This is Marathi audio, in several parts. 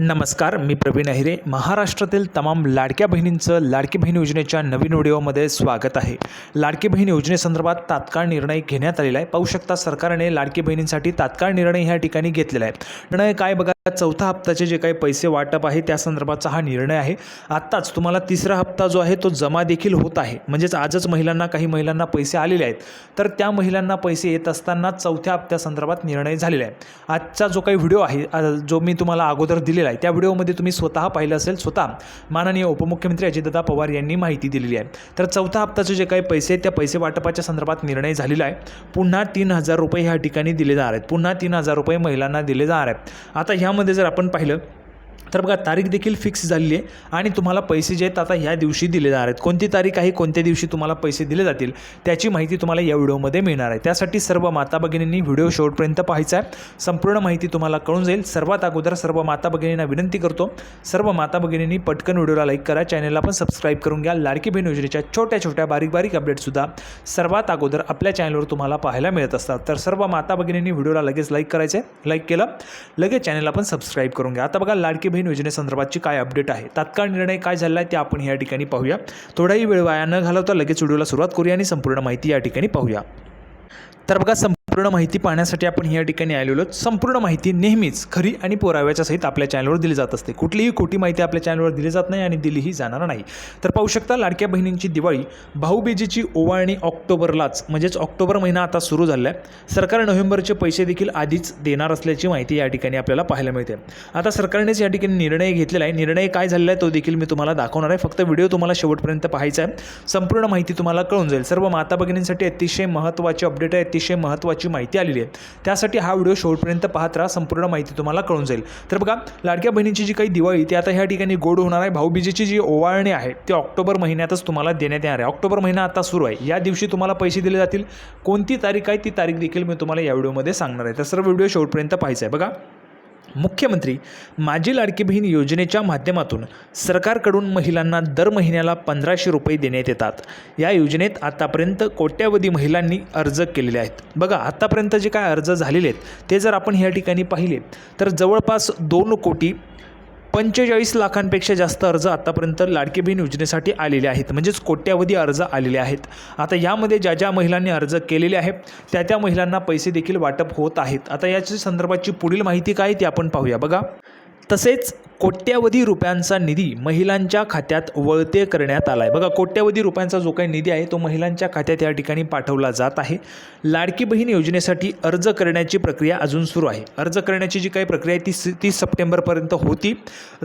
नमस्कार मी प्रवीण अहिरे. महाराष्ट्रातील तमाम लाडक्या बहिणींचं लाडकी बहीण योजनेच्या नवीन व्हिडिओमध्ये स्वागत आहे. लाडकी बहीण योजनेसंदर्भात तात्काळ निर्णय घेण्यात आलेला आहे. पाहू शकता सरकारने लाडकी बहिणींसाठी तात्काळ निर्णय ह्या ठिकाणी घेतलेला आहे. निर्णय काय बघा चौथा हप्त्याचे जे काही पैसे वाटप आहे त्या संदर्भाचा हा निर्णय आहे. आत्ताच तुम्हाला तिसरा हप्ता जो आहे तो जमा देखील होत आहे. म्हणजेच आजच महिलांना काही महिलांना पैसे आलेले आहेत. तर त्या महिलांना पैसे येत असताना चौथ्या हप्त्यासंदर्भात निर्णय झालेला आहे. आजचा जो काही व्हिडिओ आहे जो मी तुम्हाला अगोदर दिलेला आहे. त्या व्हिडिओमध्ये तुम्ही स्वतः पाहिलं असेल स्वतः माननीय उपमुख्यमंत्री अजितदादा पवार यांनी माहिती दिलेली आहे. तर चौथा हप्त्याचे जे काही पैसे आहेत त्या पैसे वाटपाच्या संदर्भात निर्णय झालेला आहे. पुन्हा तीन हजार रुपये ह्या ठिकाणी दिले जाणार आहेत. पुन्हा तीन हजार रुपये महिलांना दिले जाणार आहेत. आता ह्यामध्ये जर आपण पाहिलं तर बघा तारीख देखील फिक्स झालेली आहे आणि तुम्हाला पैसे जे आहेत आता ह्या दिवशी दिले जाणार आहेत. कोणती तारीख आहे कोणत्या दिवशी तुम्हाला पैसे दिले जातील त्याची माहिती तुम्हाला या व्हिडिओमध्ये मिळणार आहे. त्यासाठी सर्व माता भगिनींनी व्हिडिओ शेवटपर्यंत पाहायचा आहे. संपूर्ण माहिती तुम्हाला कळून जाईल. सर्वात अगोदर सर्व माता भगिनींना विनंती करतो सर्व माता भगिनींनी पटकन व्हिडिओला लाईक करा चॅनलला पण सबस्क्राईब करून घ्या. लाडकी बहीण योजनेच्या छोट्या छोट्या बारीक बारीक अपडेटसुद्धा सर्वात अगोदर आपल्या चॅनलवर तुम्हाला पाहायला मिळत असतात. तर सर्व माता भगिनींनी व्हिडिओला लगेच लाईक करायचे लाईक केलं लगेच चॅनलला पण सबस्क्राईब करून घ्या. आता बघा लाडकी बहीण योजनेसंदर्भातची काय अपडेट आहे तात्काळ निर्णय काय झाला आहे ते आपण या ठिकाणी पाहूया. थोडाही वेळ वाया न घालवता लगेच व्हिडिओला सुरुवात करूया आणि संपूर्ण माहिती या ठिकाणी पाहूया. तर बघा संपूर्ण माहिती पाहण्यासाठी आपण या ठिकाणी आलेलो आहोत. संपूर्ण माहिती नेहमीच खरी आणि पुराव्याच्या सहित आपल्या चॅनलवर दिली जात असते. कुठलीही खोटी माहिती आपल्या चॅनलवर दिली जात नाही आणि दिलीही जाणार नाही. तर पाहू शकता लाडक्या बहिणींची दिवाळी भाऊबीजेची ओवाळणी ऑक्टोबरलाच म्हणजेच ऑक्टोबर महिना आता सुरू झाला आहे सरकार नोव्हेंबरचे पैसे देखील आधीच देणार असल्याची माहिती या ठिकाणी आपल्याला पाहायला मिळते. आता सरकारनेच या ठिकाणी निर्णय घेतलेला आहे. निर्णय काय झालेला आहे तो देखील मी तुम्हाला दाखवणार आहे. फक्त व्हिडिओ तुम्हाला शेवटपर्यंत पाहायचा आहे. संपूर्ण माहिती तुम्हाला कळून जाईल. सर्व माता भगिनींसाठी अतिशय महत्त्वाचे अपडेट आहे. अतिशय महत्त्वाचे माहिती आलेली आहे. त्यासाठी हा व्हिडिओ शेवटपर्यंत पाहत राहा. संपूर्ण माहिती तुम्हाला कळून जाईल. तर बघा लाडक्या बहिणीची जी काही दिवाळी ती आता ह्या ठिकाणी गोड होणार आहे. भाऊबीजेची जी ओवाळणी आहे ती ऑक्टोबर महिन्यातच तुम्हाला देण्यात येणार आहे. ऑक्टोबर महिना आता सुरू आहे. या दिवशी तुम्हाला पैसे दिले जातील. कोणती तारीख आहे ती तारीख देखील मी तुम्हाला या व्हिडिओमध्ये सांगणार आहे. तर सर्व व्हिडिओ शेवटपर्यंत पाहायचा आहे. बघा मुख्यमंत्री माझी लाडकी बहीण योजनेच्या माध्यमातून सरकारकडून महिलांना दर महिन्याला पंधराशे रुपये देण्यात येतात. या योजनेत आतापर्यंत कोट्यावधी महिलांनी अर्ज केलेले आहेत. बघा आतापर्यंत जे काय अर्ज झालेले आहेत ते जर आपण ह्या ठिकाणी पाहिले तर जवळपास दोन कोटी पंचेचाळीस लाखांपेक्षा जास्त अर्ज आतापर्यंत लाडकी बहीण योजनेसाठी आलेले आहेत. म्हणजेच कोट्यावधी अर्ज आलेले आहेत. आता यामध्ये ज्या ज्या महिलांनी अर्ज केलेले आहेत त्या त्या महिलांना पैसे देखील वाटप होत आहेत. आता याच्या संदर्भाची पुढील माहिती काय ती आपण पाहूया. बघा. तसेच कोट्यावधी रुपयांचा निधी महिलांच्या खात्यात वळते करण्यात आला आहे बघा कोट्यावधी रुपयांचा जो काही निधी आहे तो महिलांच्या खात्यात या ठिकाणी पाठवला जात आहे. लाडकी बहीण योजनेसाठी अर्ज करण्याची प्रक्रिया अजून सुरू आहे. अर्ज करण्याची जी काही प्रक्रिया आहे ती स- तीस सप्टेंबरपर्यंत होती.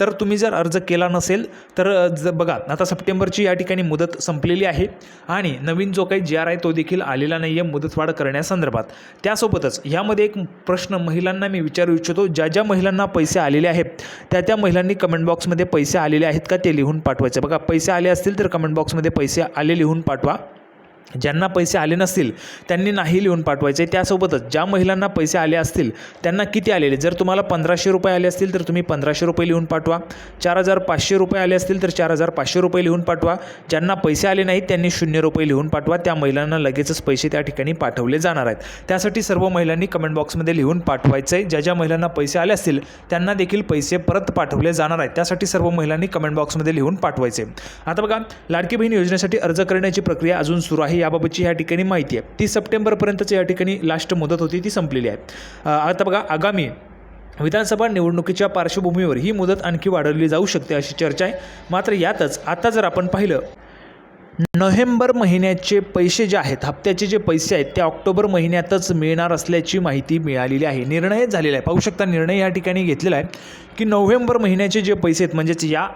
तर तुम्ही जर अर्ज केला नसेल तर ज बघा आता सप्टेंबरची या ठिकाणी मुदत संपलेली आहे आणि नवीन जो काही जी आर आहे तो देखील आलेला नाही आहे मुदतवाढ करण्यासंदर्भात. त्यासोबतच यामध्ये एक प्रश्न महिलांना मी विचारू इच्छितो. ज्या ज्या महिलांना पैसे आलेले आहेत त्या त्या महिलांनी कमेंट बॉक्समध्ये पैसे आलेले आहेत का ते लिहून पाठवायचे. बघा पैसे आले असतील तर कमेंट बॉक्समध्ये पैसे आले लिहून पाठवा. ज्यांना पैसे आले नसतील त्यांनी नाही लिहून पाठवायचे. त्यासोबतच ज्या महिलांना पैसे आले असतील त्यांना किती आलेले? जर तुम्हाला पंधराशे रुपये आले असतील तर तुम्ही पंधराशे रुपये लिहून पाठवा. चार हजार पाचशे रुपये आले असतील तर चार हजार पाचशे रुपये लिहून पाठवा. ज्यांना पैसे आले नाहीत त्यांनी शून्य रुपये लिहून पाठवा. त्या महिलांना लगेचच पैसे त्या ठिकाणी पाठवले जाणार आहेत. त्यासाठी सर्व महिलांनी कमेंट बॉक्समध्ये लिहून पाठवायचं आहे ज्या ज्या महिलांना पैसे आले असतील त्यांना देखील पैसे परत पाठवले जाणार आहेत. त्यासाठी सर्व महिलांनी कमेंट बॉक्समध्ये लिहून पाठवायचे आता बघा लाडकी बहीण योजनेसाठी अर्ज करण्याची प्रक्रिया अजून सुरू आहे. याबाबतची या ठिकाणी माहिती आहे. ती सप्टेंबरपर्यंतच या ठिकाणी लास्ट मुदत होती ती संपलेली आहे. आता बघा आगामी विधानसभा निवडणुकीच्या पार्श्वभूमीवर ही मुदत आणखी वाढवली जाऊ शकते अशी चर्चा आहे. मात्र यातच आता जर आपण पाहिलं नोव्हेंबर महिन्याचे पैसे जे आहेत हप्त्याचे जे पैसे आहेत ते ऑक्टोबर महिन्यातच मिळणार असल्याची माहिती मिळालेली आहे. निर्णय झालेला आहे. पाहू शकता निर्णय या ठिकाणी घेतलेला आहे की नोव्हेंबर महिन्याचे जे पैसे आहेत म्हणजेच या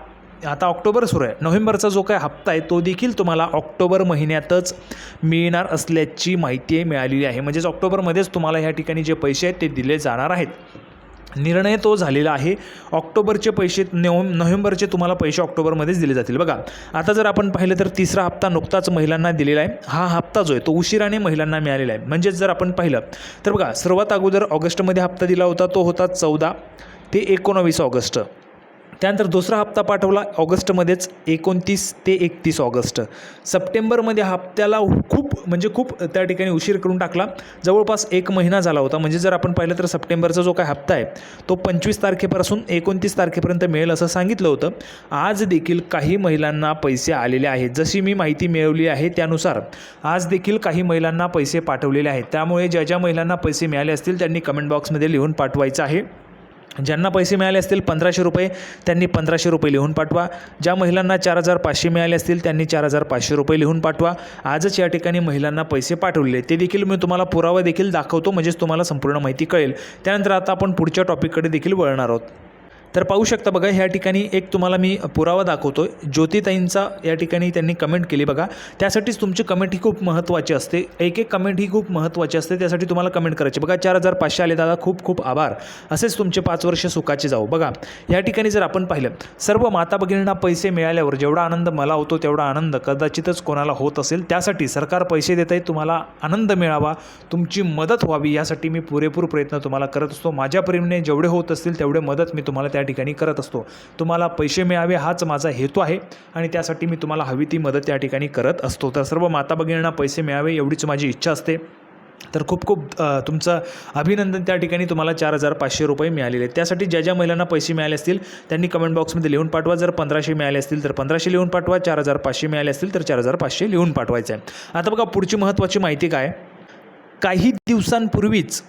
आता ऑक्टोबर सुरू आहे. नोव्हेंबरचा जो काय हप्ता आहे तो देखील तुम्हाला ऑक्टोबर महिन्यातच मिळणार असल्याची माहिती मिळालेली आहे. म्हणजेच ऑक्टोबरमध्येच तुम्हाला ह्या ठिकाणी जे पैसे आहेत ते दिले जाणार आहेत. निर्णय तो झालेला आहे. ऑक्टोबरचे पैसे नोव्हे नोव्हेंबरचे तुम्हाला पैसे ऑक्टोबरमध्येच दिले जातील. बघा आता जर आपण पाहिलं तर तिसरा हप्ता नुकताच महिलांना दिलेला आहे. हा हप्ता जो आहे तो उशिराने महिलांना मिळालेला आहे. म्हणजेच जर आपण पाहिलं तर बघा सर्वात अगोदर ऑगस्टमध्ये हप्ता दिला होता तो होता चौदा ते एकोणावीस ऑगस्ट. त्यानंतर दुसरा हप्ता पाठवला ऑगस्टमध्येच एकोणतीस ते एकतीस ऑगस्ट. सप्टेंबरमध्ये हप्त्याला खूप म्हणजे खूप त्या ठिकाणी उशीर करून टाकला. जवळपास एक महिना झाला होता. म्हणजे जर आपण पाहिलं तर सप्टेंबरचा जो काय हप्ता आहे तो पंचवीस तारखेपासून एकोणतीस तारखेपर्यंत मिळेल असं सांगितलं होतं. आज देखील काही महिलांना पैसे आलेले आहेत. जशी मी माहिती मिळवली आहे त्यानुसार आज देखील काही महिलांना पैसे पाठवलेले आहेत. त्यामुळे ज्या ज्या महिलांना पैसे मिळाले असतील त्यांनी कमेंट बॉक्समध्ये लिहून पाठवायचं आहे. ज्यांना पैसे मिळाले असतील पंधराशे रुपये त्यांनी पंधराशे रुपये लिहून पाठवा. ज्या महिलांना चार हजार पाचशे मिळाले असतील त्यांनी चार हजार पाचशे रुपये लिहून पाठवा. आजच या ठिकाणी महिलांना पैसे पाठवलेले ते देखील मी तुम्हाला पुरावा देखील दाखवतो म्हणजेच तुम्हाला संपूर्ण माहिती कळेल. त्यानंतर आता आपण पुढच्या टॉपिककडे देखील वळणार आहोत. तर पाहू शकता बघा ह्या ठिकाणी एक तुम्हाला मी पुरावा दाखवतो ज्योतिताईंचा या ठिकाणी त्यांनी कमेंट केली बघा. त्यासाठीच तुमची कमेंट ही खूप महत्त्वाची असते. एक एक कमेंट ही खूप महत्त्वाची असते. त्यासाठी तुम्हाला कमेंट करायची. बघा चार हजार पाचशे आले दादा. खूप खूप आभार. असेच तुमचे पाच वर्ष सुखाचे जाऊ बघा या ठिकाणी जर आपण पाहिलं सर्व माता भगिनींना पैसे मिळाल्यावर जेवढा आनंद मला होतो तेवढा आनंद कदाचितच कोणाला होत असेल. त्यासाठी सरकार पैसे देत आहे तुम्हाला आनंद मिळावा. तुमची मदत व्हावी यासाठी मी पुरेपूर प्रयत्न तुम्हाला करत असतो. माझ्या प्रेमने जेवढे होत असतील तेवढे मदत मी तुम्हाला त्या त्या ठिकाणी करत असतो. तुम्हाला पैसे मिळावे हाच माझा हेतू आहे आणि त्यासाठी मी तुम्हाला हवी ती मदत त्या ठिकाणी करत असतो. तर सर्व माता भगिनींना पैसे मिळावे एवढीच माझी इच्छा असते. तर खूप खूप तुमचं अभिनंदन त्या ठिकाणी तुम्हाला चार हजार पाचशे रुपये मिळालेले आहेत. त्यासाठी ज्या ज्या महिलांना पैसे मिळाले असतील त्यांनी कमेंट बॉक्समध्ये लिहून पाठवा. जर पंधराशे मिळाले असतील तर पंधराशे लिहून पाठवा. चार हजार पाचशे मिळाले असतील तर चार हजार पाचशे लिहून पाठवायचं आहे आता बघा पुढची महत्त्वाची माहिती काय? काही दिवसांपूर्वीच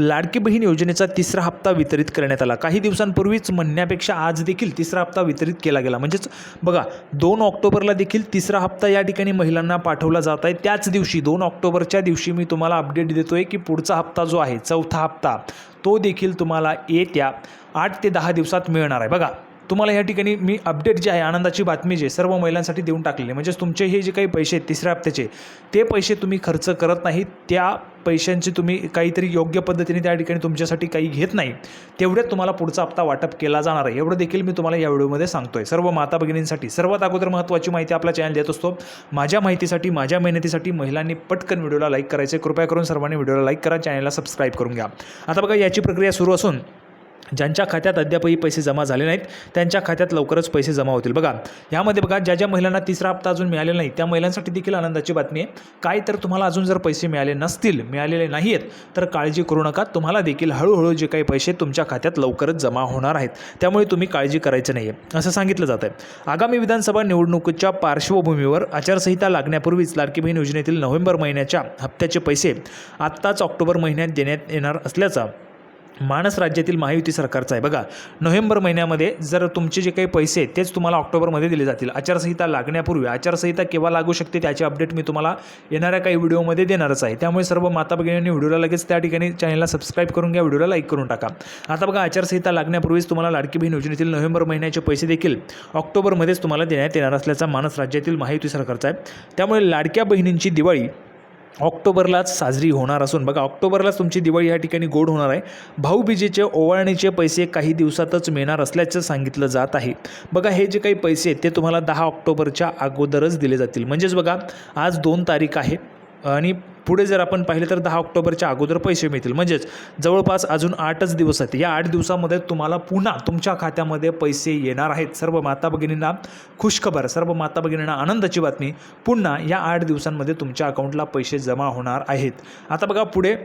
लाडकी बहीण योजनेचा तिसरा हप्ता वितरित करण्यात आला. काही दिवसांपूर्वीच म्हणण्यापेक्षा आज देखील तिसरा हप्ता वितरित केला गेला. म्हणजेच बघा दोन ऑक्टोबरला देखील तिसरा हप्ता या ठिकाणी महिलांना पाठवला जात आहे. त्याच दिवशी दोन ऑक्टोबरच्या दिवशी मी तुम्हाला अपडेट देतो आहे की पुढचा हप्ता जो आहे चौथा हप्ता तो देखील तुम्हाला येत्या आठ ते दहा दिवसात मिळणार आहे. बघा तुम्हाला या ठिकाणी मी अपडेट जे आहे आनंदाची बातमी जे सर्व महिलांसाठी देऊन टाकलेली म्हणजेच तुमचे हे जे काही पैसे आहेत तिसऱ्या हप्त्याचे ते पैसे तुम्ही खर्च करत नाही त्या पैशांची तुम्ही काहीतरी योग्य पद्धतीने त्या ठिकाणी तुमच्यासाठी काही घेत नाही. तेवढ्यात तुम्हाला पुढचा हप्ता वाटप केला जाणार आहे. एवढं देखील मी तुम्हाला या व्हिडिओमध्ये सांगतोय. सर्व माता भगिनींसाठी सर्वात अगोदर महत्त्वाची माहिती आपला चॅनल देत असतो. माझ्या माहितीसाठी माझ्या मेहनतीसाठी महिलांनी पटकन व्हिडिओला लाईक करायचे. कृपया करून सर्वांनी व्हिडिओला लाईक करा. चॅनलला सबस्क्राईब करून घ्या. आता बघा याची प्रक्रिया सुरू असून ज्यांच्या खात्यात अद्यापही पैसे जमा झाले नाहीत त्यांच्या खात्यात लवकरच पैसे जमा होतील. बघा यामध्ये बघा ज्या ज्या महिलांना तिसरा हप्ता अजून मिळालेला नाही त्या महिलांसाठी देखील आनंदाची बातमी आहे. काय तर तुम्हाला अजून जर पैसे मिळाले नसतील मिळालेले नाही आहेत तर काळजी करू नका. तुम्हाला देखील हळूहळू जे काही पैसे तुमच्या खात्यात लवकरच जमा होणार आहेत. त्यामुळे तुम्ही काळजी करायचं नाही आहे असं सांगितलं जात आहे आगामी विधानसभा निवडणुकीच्या पार्श्वभूमीवर आचारसंहिता लागण्यापूर्वीच लाडकी बहीण योजनेतील नोव्हेंबर महिन्याच्या हप्त्याचे पैसे आत्ताच ऑक्टोबर महिन्यात देण्यात येणार असल्याचा मानस राज्यातील महायुती सरकारचं आहे. बघा नोव्हेंबर महिन्यामध्ये जर तुमचे जे काही पैसे आहेत तेच तुम्हाला ऑक्टोबरमध्ये दिले जातील. आचारसंहिता लागण्यापूर्वी आचारसंहिता केव्हा लागू शकते त्याचे अपडेट मी तुम्हाला येणाऱ्या काही व्हिडिओमध्ये देणारच आहे. त्यामुळे सर्व माता भगिनींनी व्हिडिओला लगेच त्या ठिकाणी चॅनलला सबस्क्राईब करून घ्या व्हिडिओला लाईक करून टाका. आता बघा आचारसंहिता लागण्यापूर्वीच तुम्हाला लाडकी बहीण योजनेतील नोव्हेंबर महिन्याचे पैसे देखील ऑक्टोबरमध्येच तुम्हाला देण्यात येणार असल्याचा मानस राज्यातील महायुती सरकारचा आहे. त्यामुळे लाडक्या बहिणींची दिवाळी ऑक्टोबरलाच साजरी होणार असून बघा ऑक्टोबरलाच तुमची दिवाळी या ठिकाणी गोड होणार आहे. भाऊबीजेचे ओवाळणीचे पैसे काही दिवसातच मिळणार असल्याचं सांगितलं जात आहे. बघा हे जे काही पैसे आहेत ते तुम्हाला दहा ऑक्टोबरच्या अगोदरच दिले जातील. म्हणजेच बघा आज दोन तारीख आहे आणि पुढे जर आपण पाहिलं तर दहा ऑक्टोबरच्या अगोदर पैसे मिळतील. म्हणजेच जवळपास अजून आठच दिवस आहेत. या आठ दिवसामध्ये तुम्हाला पुन्हा तुमच्या खात्यामध्ये पैसे येणार आहेत. सर्व माता भगिनींना खुशखबर सर्व माता भगिनींना आनंदाची बातमी. पुन्हा या आठ दिवसांमध्ये तुमच्या अकाउंटला पैसे जमा होणार आहेत. आता बघा पुढे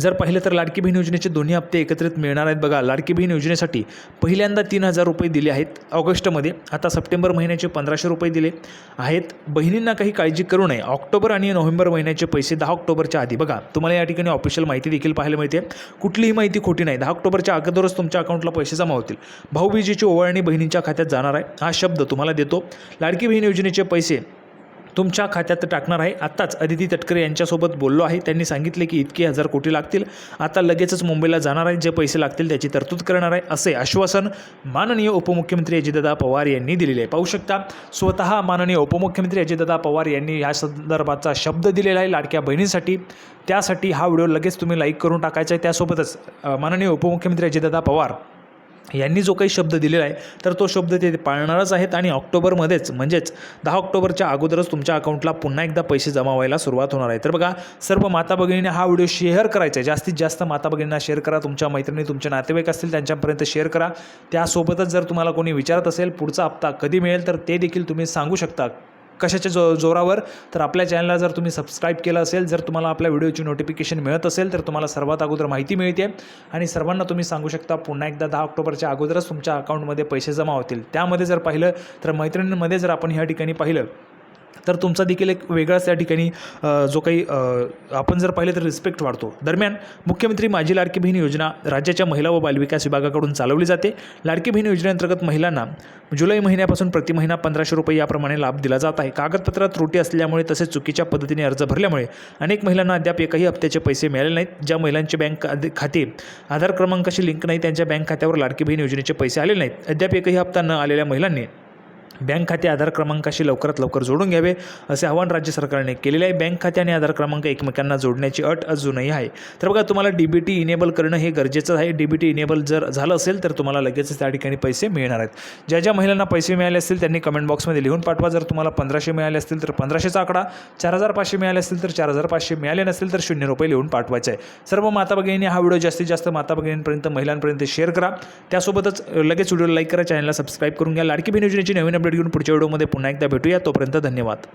जर पाहिलं तर लाडकी बहीण योजनेचे दोन्ही हप्ते एकत्रित मिळणार आहेत. बघा लाडकी बहीण योजनेसाठी पहिल्यांदा तीन हजार रुपये दिले आहेत ऑगस्टमध्ये. आता सप्टेंबर महिन्याचे पंधराशे रुपये दिले आहेत. बहिणींना काही काळजी करू नये. ऑक्टोबर आणि नोव्हेंबर महिन्याचे पैसे दहा ऑक्टोबरच्या आधी. बघा तुम्हाला या ठिकाणी ऑफिशियल माहिती देखील पाहायला मिळते. कुठलीही माहिती खोटी नाही. दहा ऑक्टोबरच्या अगोदरच तुमच्या अकाउंटला पैसे जमा होतील. भाऊबीजेची ओवाळणी बहिणींच्या खात्यात जाणार आहे. हा शब्द तुम्हाला देतो. लाडकी बहीण योजनेचे पैसे तुमच्या खात्यात टाकणार आहे. आत्ताच अदिती तटकरे यांच्यासोबत बोललो आहे. त्यांनी सांगितले की इतके हजार कोटी लागतील. आता लगेचच मुंबईला जाणार आहे. जे पैसे लागतील त्याची तरतूद करणार आहे. असे आश्वासन माननीय उपमुख्यमंत्री अजितदादा पवार यांनी दिलेले आहे. पाहू शकता स्वतः माननीय उपमुख्यमंत्री अजितदादा पवार यांनी या संदर्भाचा शब्द दिलेला आहे लाडक्या बहिणीसाठी. त्यासाठी हा व्हिडिओ लगेच तुम्ही लाईक करून टाकायचा आहे. त्यासोबतच माननीय उपमुख्यमंत्री अजितदादा पवार यांनी जो काही शब्द दिलेला आहे तर तो शब्द ते पाळणारच आहेत आणि ऑक्टोबरमध्येच म्हणजेच दहा ऑक्टोबरच्या अगोदरच तुमच्या अकाउंटला पुन्हा एकदा पैसे जमा व्हायला सुरुवात होणार आहे. तर बघा सर्व माता भगिनीने हा व्हिडिओ शेअर करायचा आहे. जास्तीत जास्त माता भगिनींना शेअर करा तुमच्या मैत्रिणी तुमचे नातेवाईक असतील त्यांच्यापर्यंत शेअर करा. त्यासोबतच जर तुम्हाला कोणी विचारत असेल पुढचा हप्ता कधी मिळेल तर ते देखील तुम्ही सांगू शकता. कशाच्या जो जोरावर तर आपल्या चॅनलला जर तुम्ही सबस्क्राईब केलं असेल जर तुम्हाला आपल्या व्हिडिओची नोटिफिकेशन मिळत असेल तर तुम्हाला सर्वात अगोदर माहिती मिळते. आणि सर्वांना तुम्ही सांगू शकता पुन्हा एकदा दहा ऑक्टोबरच्या अगोदरच तुमच्या अकाउंटमध्ये पैसे जमा होतील. त्यामध्ये जर पाहिलं तर मैत्रिणींमध्ये जर आपण ह्या ठिकाणी पाहिलं तर तुमचा देखील एक वेगळाच त्या ठिकाणी जो काही आपण जर पाहिलं तर रिस्पेक्ट वाढतो. दरम्यान मुख्यमंत्री माझी लाडकी बहीण योजना राज्याच्या महिला व बालविकास विभागाकडून चालवली जाते. लाडकी बहीण योजनेअंतर्गत महिलांना जुलै महिन्यापासून प्रति महिना पंधराशे रुपये याप्रमाणे लाभ दिला जात आहे. कागदपत्रात त्रुटी असल्यामुळे तसेच चुकीच्या पद्धतीने अर्ज भरल्यामुळे अनेक महिलांना अद्याप एकही हप्त्याचे पैसे मिळाले नाहीत. ज्या महिलांचे बँक खाते- खाते आधार क्रमांकाशी लिंक नाही त्यांच्या बँक खात्यावर लाडकी बहीण योजनेचे पैसे आलेले नाहीत. अद्याप एकही हप्ता न आलेल्या महिलांनी बँक खाते आधार क्रमांकाशी लवकरात लवकर जोडून घ्यावे असे आवाहन राज्य सरकारने केलेले आहे. बँक खाते आणि आधार क्रमांक एकमेकांना जोडण्याची अट अजूनही आहे. तर बघा तुम्हाला डी बी टी इनेबल करणं हे गरजेचं आहे. डी बी टी इनेबल जर झालं असेल तर तुम्हाला लगेचच त्या ठिकाणी पैसे मिळणार आहेत. ज्या ज्या महिलांना पैसे मिळाले असतील त्यांनी कमेंट बॉक्समध्ये लिहून पाठवा. जर तुम्हाला पंधराशे मिळाले असतील तर पंधराशेचा आकडा. चार हजार पाचशे मिळाले असतील तर चार हजार पाचशे मिळाले नसतील तर शून्य रुपये लिहून पाठवायचे आहे. सर्व माता भगिनी हा व्हिडिओ जास्तीत जास्त माता भगिनींपर्यंत महिलांपर्यंत शेअर करा. त्यासोबतच लगेच व्हिडिओला लाईक करा चॅनलला सबस्क्राईब करून घ्या. लाडकी बहीण योजनेची नवीन अपडेट घेऊन पुढच्या व्हिडिओमध्ये पुन्हा एकदा भेटूया. तोपर्यंत धन्यवाद.